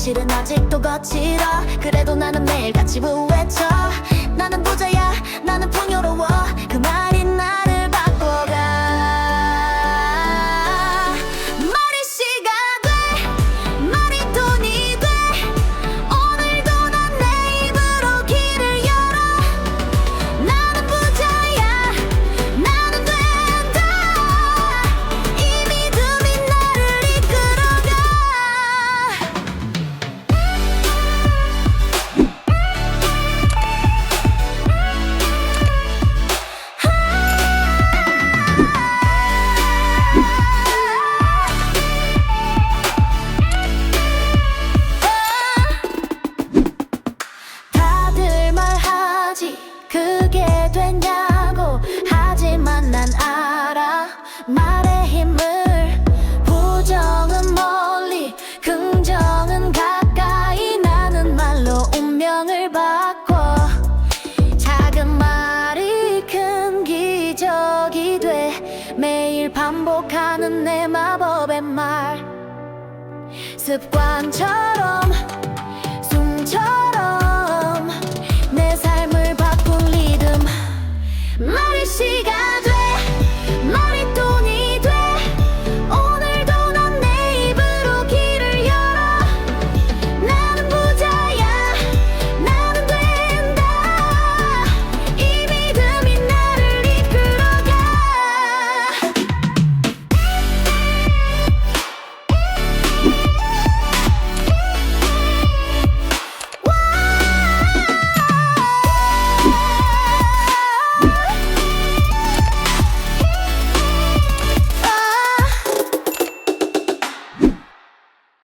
현실은 아직도 거칠어. 그래도 나는 매일같이 부외쳐. 나는 부자야. 나는 풍요로워 말의 힘을 부정은 멀리 긍정은 가까이. 나는 말로 운명을 바꿔. 작은 말이 큰 기적이 돼. 매일 반복하는 내 마법의 말. 습관처럼